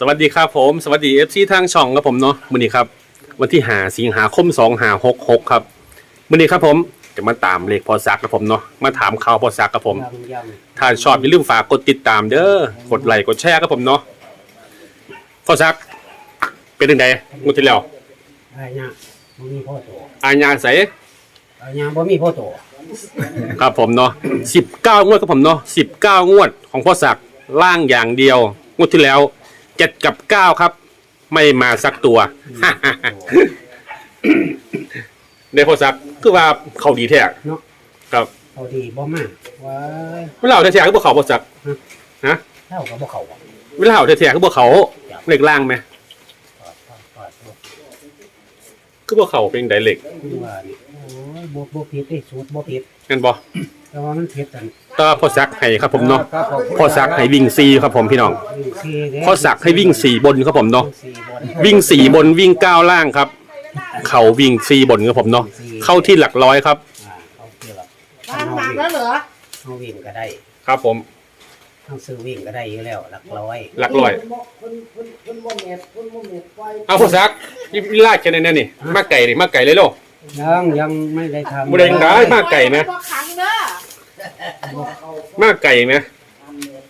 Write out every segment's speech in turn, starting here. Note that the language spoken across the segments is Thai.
สวัสดีครับผมสวัสดีเอฟซีทางช่องครับผมเนาะมื้อนี้ครับ วันที่หาสิงหาคมสองหาหกหกครับมื้อนี้ครับผมจะมาตามเลขพอซักครับผมเนาะมาถามข่าวพอซักครับผมยำยถ้าชอบอย่าลืมฝากกดติดตามเด้อกดไลค์กดแชร์ครับผมเนาะพอซัก เป็นยังไงงวดที่แล้วำไอ้เนี่ยบ่มีพ่อโตอาญาใสไอ้เนี่ยบ่มีพ่อโตครับผมเนาะสิบเก้างวดครับผมเนาะสิบเก้างวดของพ่อศักดิ์ล่างอย่างเดียวงวดที่แล้ว เจ็ดกับเก้าครับ ไม่มาสักตัว ในพ่อศักดิ์คือว่าเขาดีแท้เนาะ ครับเขาดีบ่มากว้ายเวลาเอาแท้ๆก็บ่เขาพ่อศักดิ์ฮะเท่ากับบ่เขาอะเวลาเอาแท้ๆก็บ่เขาเหล็กล่างไหมปอดปอดปอดปอดคือบ่เขาเป็นไดเหล็กคือว่านี่โอ้ยบ่บ่ผิดเด้สูตรบ่ผิดงั้นบ่ แต่ว่ามันผิดกันก็พ่อศักดิ์ให้ครับผมเนาะพ่อศักดิ์ให้วิ่งซีครับผมพี่น้องวิ่งสี่เด้พ่อศักดิ์ให้วิ่งสี่บนครับผมเนาะสี่บนวิ่งสี่บนวิ่งเก้าล่างครับ เขาวิ่งสี่บนครับผมเนาะเข้าที่หลักร้อยครับ อ่าเขาคือว่าบ้านหมักแล้วเหรอเฮาวิ่งก็ได้ครับผมเฮาซื้อวิ่งก็ได้อยู่แล้วหลักร้อยหลักร้อยคนคนคนโมเมตคนโมเมตไฟเอาผู้ซักนี่ลากแค่นั้นนี่มาไก่นี่มาไก่เลยโลกยังยังไม่ได้ทำบ่ได้ยังได้มาไก่ไหม บ่ขังเด้อ มาไก่ไหม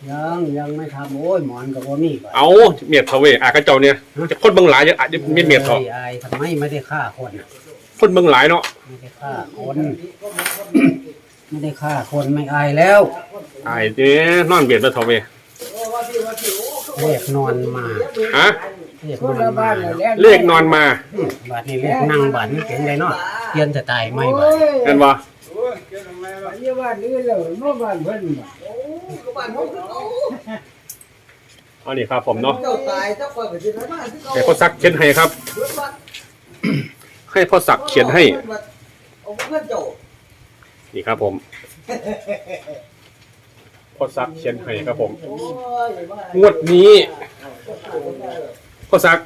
ยังยังไม่ทำโอ้ยหมอนก็บ่มีบัดเอาเมียดเทาเวอากระเจ้าเนี่ยจะคนเบิ่งหลายจะอาจจะเมียดเมียดเถาะอ้อายทำไมไม่ได้ฆ่าคนน่ะคนเบิ่งหลายเนาะไม่ได้ฆ่าคน ไม่ได้ฆ่าคนไม่อายแล้วอายเนี่ยนอนเบียดไปเทาเวเรียกนอนมาฮะเรียกนอนมาเลขนอนมาบาดนี้เรียกนั่งบัดนี่เป็นไงเนาะเพียนจะตายไม่บาดกัน บ่ยี่บ้านนี้เลยโน่บ้านเพิ่นเอานี่ครับผมเนาะเจ้าตายเจ้าคอยไปสิได้มาที่ให้พ่อซักเขียนให้ครับให้พ่อซักเขียนให้ เอาเพื่อนเจ้านี่ครับผมพ่อซักเขียนให้ครับผม โอ้ยบ้างวดนี้พ่อซัก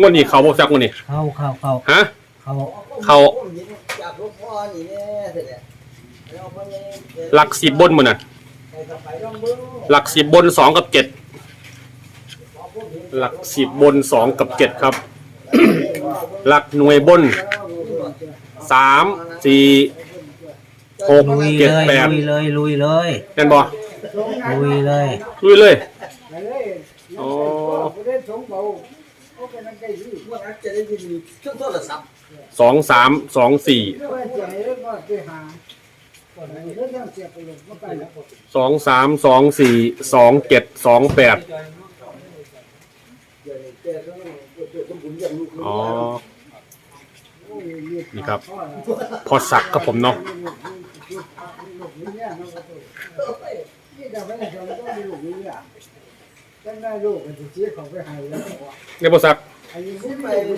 งวดนี้เขาพ่อซักงวดนี้เข้าเข้าเข้าฮะ เข้า เขา จากหลวงพ่อนี่แน่เสร็จแล้วเอา หลักสิบบนมันน่ะไปกับไปลองเบิ่งหลักสิบบนสองกับเจ็ดหลักสิบบนสองกับเจ็ดครับ หลักหน่วยบนสามสี่หกลุยเจ็ดเลยแปดลุยเลยลุยเลยนั่นบ่ลุยเลยลุยเลยไปเลยอ๋อไปเล่นสงเบาโอ้เป็นอันใกล้ที่ว่าจะได้ยินเครื่องโทรศัพท์สองสามสองสี่ สองสามสองสี่สองเจ็ดสองแปดอ๋อ นี่ครับ พอสักกับผมเนาะเนี่ยพอสัก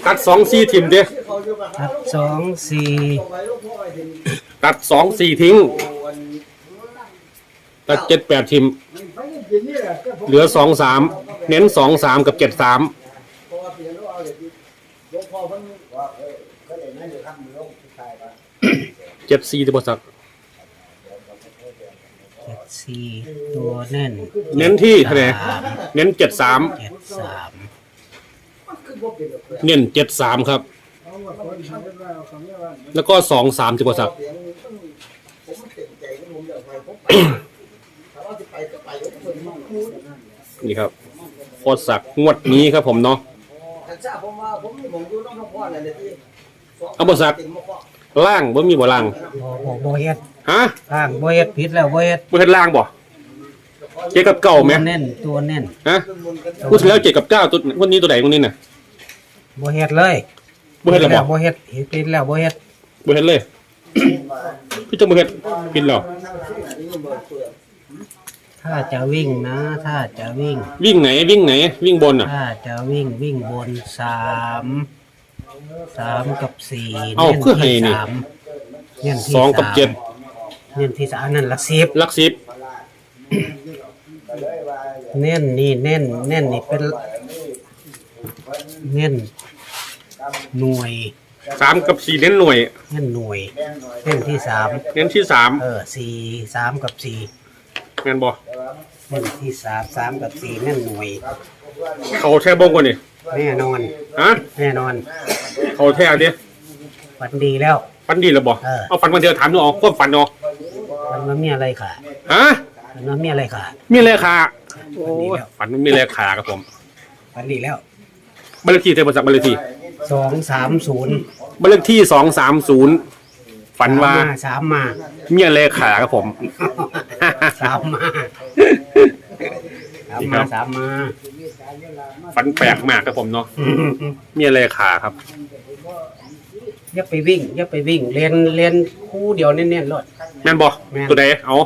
ตัดสองสี่ทิมเด้สองสี่ ตัดสองสี่ทิ้ง ตัดเจ็ดแปดทิม เหลือสองสามเน้นสองสามกับเจ็ดสามเจ็ดสี่ที่พอสักเจ็ดสี่ตัวแน่นเน้นที่เท่าไหร่เน้นเจ็ดสามเจ็ดสามเน้นเจ็ดสามครับ แล้วก็สองสามที่พอสัก นี่ครับพอสักงวดนี้ครับผมเนาะเอาบ่ซักล่างบ่มีบ่ล่างบ่บ่บ่เฮ็ดฮะข้างบ่เฮ็ดผิดแล้วบ่เฮ็ดบ่เฮ็ดล่างบ่เจ็ดกับเก้าไหมตัวแน่นตัวแน่นฮะพูดถึงแล้วเจ็ดกับเก้าตัววันนี้ตัวไหนวันนี้น่ะบ่เฮ็ดเลยบ่เฮ็ดหรอบ่บ่เฮ็ดเฮ็ดผิดแล้วบ่เฮ็ดบ่เฮ็ดเลยพี่จะบ่เฮ็ดผิดแล้ว ถ้าจะวิ่งนะ ถ้าจะวิ่ง วิ่งไหนวิ่งไหน วิ่งบนอะ ถ้าจะวิ่งวิ่งบนสามสามกับสี่เอ้าคือให้นี่ สามเน้นที่สองกับเจ็ดเน้นที่สามนั่นหลักสิบหลักสิบเน้นนี่เน้นเน้นนี่เป็นเน้นหน่วย สามกับสี่เน้นหน่วย เน้นหน่วยเน้นที่สามเน้นที่สามเออสี่สามกับสี่แม่นบ่เน้นที่สามสามกับสี่เน้นหน่วย เขาแท้บงกว่านี่แน่นอนฮะแน่นอน เขาแท้ดิฝันดีแล้วฟันดีหรือบ่เออเอาฟันมาเดียวถามดูเอาควบฟันเอาฝันว่ามีอะไรค่ะฮะฝันว่ามีอะไรค่ะมีเลขาโอ้ฟันดียแล้วฟันมันมีเลขาครับผมฝันดีแล้ว บ้านเลขที่เทพศักดิ์บ้านเลขที่สองสามศูนย์บ้านเลขที่สองสามศูนย์ฝันว่าสามมาเมียเลขาครับผม สามมาสามนี่ครัมาบสามมาฝันแปลกมากครับผมเนาะเมียเลขาครับอย่าไปวิ่งอย่าไปวิ่งเรียนเรียนคู่เดียวเน้นๆรถแม่นบ่แม่นตัวใดเอา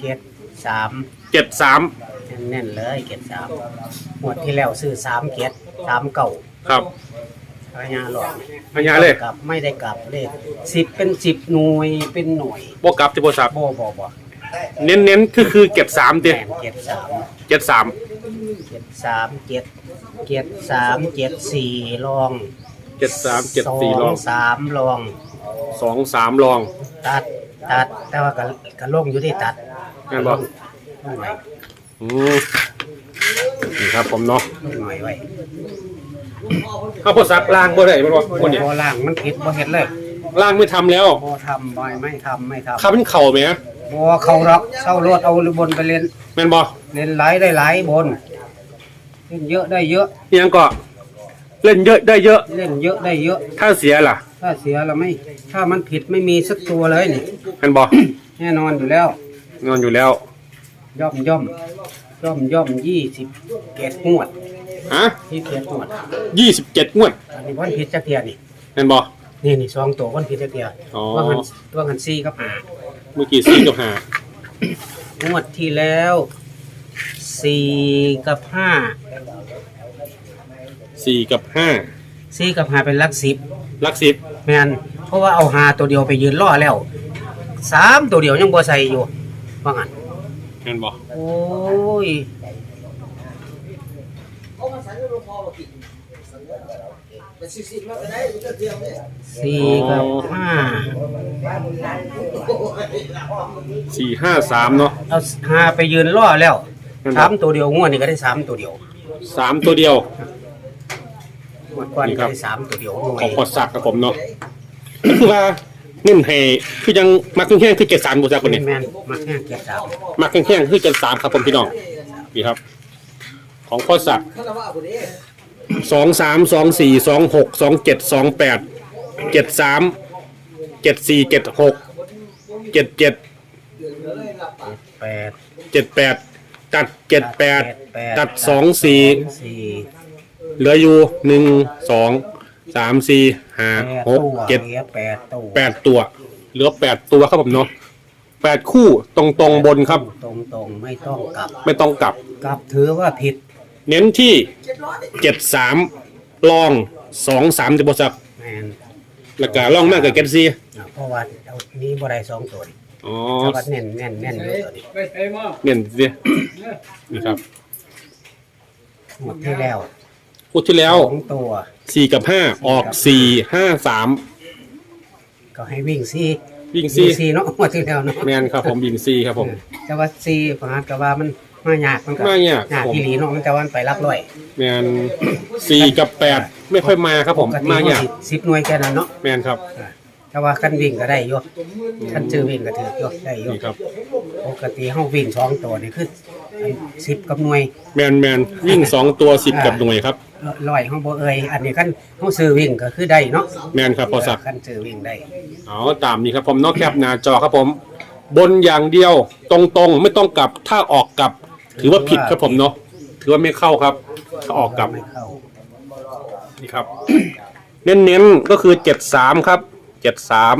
เกตสามเจ็ดสาม แน่นๆเลยเกตสามหมดที่แล้วซื้อสามเกตสามเก่าครับพญาหลอดพญาเลยกลับไม่ได้กลับเลยสิบเป็นสิบหน่วยเป็นหน่วยบวกกลับที่บริษัทบ่บ่บ่เน้นเน้นๆคือคือเก็บสามเต็แปดเกตสามเจ็ดสามเกตสามเกตเกตสามเกตสี่ลองเจ็ดสามเจ็ดสี่ลองสามลอง สองสามลอง ตัดตัดแต่ว่าก็ก็ลงอยู่ที่ตัดแม่นบ่ลงหน่ อยอืมนี่ครับผมเนาะลงหน่อยไว้ข้าวโพดสักล่างบ่ได้บ่บ่คนเนี่ยบ่ล่างมันผิดบ่เฮ็ดเลยล่างไม่ทำแล้วบ่ทำบ่ไม่ทำไม่ทำขับเป็นเข่าไหมบ่เข้าหรอกเช่ารถเอาบนไปเล่นแม่นบ่เล่นหลายได้หลายบนเล่นเยอะได้เยอะอิหยังก็เล่นเยอะได้เยอะ เล่นเยอะได้เยอะ ถ้าเสียล่ะ ถ้าเสียแล้วไม่ ถ้ามันผิดไม่มีสักตัวเลยนี่แม่นบ่แน่นอนอยู่แล้วนอนอยู่แล้ว ย่อมย่อมย่อมย่อมยี่สิบเกตงวดฮะที่เกตงวดยี่สิบเจ็ดงวดอันนี้วันผิดจักเทียนี่แม่นบ่นี่นี่สองตัววันผิดจักเทียอ๋อว่างันว่างันซี่กับหาเมื่อกี้สี่กับห้างวดที่แล้วสี่กับห้าสี่กับห้าสี่กับห้าเป็นหลักสิบลักสิบแม่นเพราะว่าเอาหาตัวเดียวไปยืนล่อแล้วสามตัวเดียวยังบ่ใส่อยู่ว่างั้น แม่นบ่โอ้ยสี่กับห้าสี่ห้าสามเนาะเอาหาไปยืนล่อแล้วนั่นบ่สามตัวเดียวงวดนี่ก็ได้สามตัวเดียวสามตัวเดียวงวดก่อนนี่ครัก็บได้สามตัวเดียวหน่วขอยงพอสักกับผมเนาะคือว่า เน้นให้คือยังมักแห้งๆคือเจ็ดสามบุษราคนนี้แม่นๆมาแค่เกียรสามมักแห้งๆคือเจ็ดสามครับผมพี่น้องนี่ครับ ของพอสักสองสามสองสี่สองหกสองเจ็ดสองแปดเจ็ดสามเจ็ดสี่เจ็ดหกเจ็ดเจ็ดแปดเจ็ดแปดตัดเจ็ดแปดตัดสองสี่สี่เหลืออยู่หนึ่งสอง สามสี่ห้าแปดหกตัวเจ็ดหลือแปดตัวแปดตัว เหลือแปดตัวครับผมเนาะแปดคู่ตรงตรงๆบนครับ ตรงตรงๆไม่ต้องกลับ ไม่ต้องกลับ กลับถือว่าผิดเน้นที่เจ็ดสามลองสองสามจะบสักแม่นแล้วก็ลองมากกับเกตซีอ่าเพราะว่าเอานี้บ่ได้สองตัวนี่อ๋อแต่ว่าแน่นแน่นแน่นอยู่ตัวนี้ไปไปมาเน้นสินี่ครับหมดที่แล้ว พูดที่แล้วสองตัว สี่กับห้าออกสี่ห้าสามก็ให้วิ่งซี่วิ่งซีซีซีเนาะหมดที่แล้วเนาะแมนครับผมวิ่งซีครับผมแต่ว่าซีพหัสก็ว่ามันมายากมันก็มายากยากผมอีหลีเนาะมันแต่ว่ามันไปรับร้อยแมนสี่กับแปดไม่ค่อยมาครับผมปกติมายากสิบหน่วยแค่นั้นเนาะแมนครับอ่าแต่ว่าคันวิ่งก็ได้อยู่คันชื่อวิ่งก็ถืออยู่ได้อยู่นี่ครับปกติเฮาวิ่งสองตัวนี่คือ สิบกับหน่วยแมนแมนวิ่งสองตัวสิบกับหน่วยครับร้อยเฮาบ่เอ่ยอันนี้คันเฮาซื้อวิ่งก็คือได้เนาะแมนครับพอสักคันซื้อวิ่งได้เอาตามนี้ครับผมนอกแคปหน้าจอครับผม บนอย่างเดียวตรงๆ ไม่ต้องกลับถ้าออกกลับ ถือว่าผิดครับผมเนาะถือว่าไม่เข้าครับ ถ้าออกกลับไม่เข้านี่ครับ เน้นๆก็คือเจ็ดสามครับเจ็ดสาม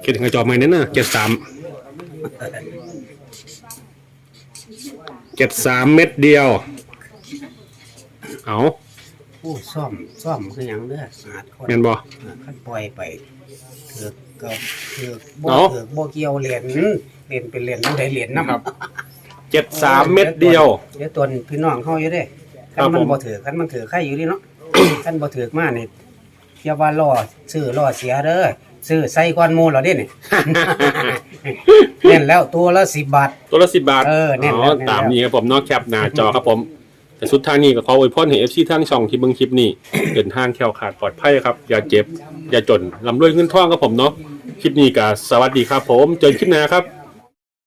เขียนถึงกระจอใหม่นั่นนะเจ็ดสาม เจ็ดสามเม็ดเดียว เอาโอ้ซ่อมซ่อมคือหยังเด้ออาดคนแม่นบ่อ่าคันปล่อยไปถือก็ถือบ่เอ้าถือบ่เกี่ยวเหรียญเหรียญเป็นเหรียญบ่ได้เหรียญนำครับเจ็ดสามเม็ดเดียว เดี๋ยวตัวพี่น้องเฮาอยู่เด้ครัคับนมันผม บ่ถือคันมันถือใครอยู่นี่เนาะ คันบ่ถือมานี่อย่าว่าล่อซื้อล่อเสียเด้อ ซื้อใส่ก้อนหมูแล้วเด้นี่ เน่นแล้วตัวละ10บาท ตัวละสิบบาทเออแน่นอ๋แล้อวแน่นแล้วตามนี้ครับผมนอกแคปหน้าจอครับผม แต่สุดท้ายนี้ก็ขออวยพรให้เอฟซีทั้งช่องที่เบิ่งคลิปนี้ เดินทางแคล้วขาดปลอดภัยครับ อย่าเจ็บ อย่าจนลำรวยเงินทองครับผมเนาะคลิปนี้ก็สวัสดีครับผม เจอกันคลิปหน้าครับ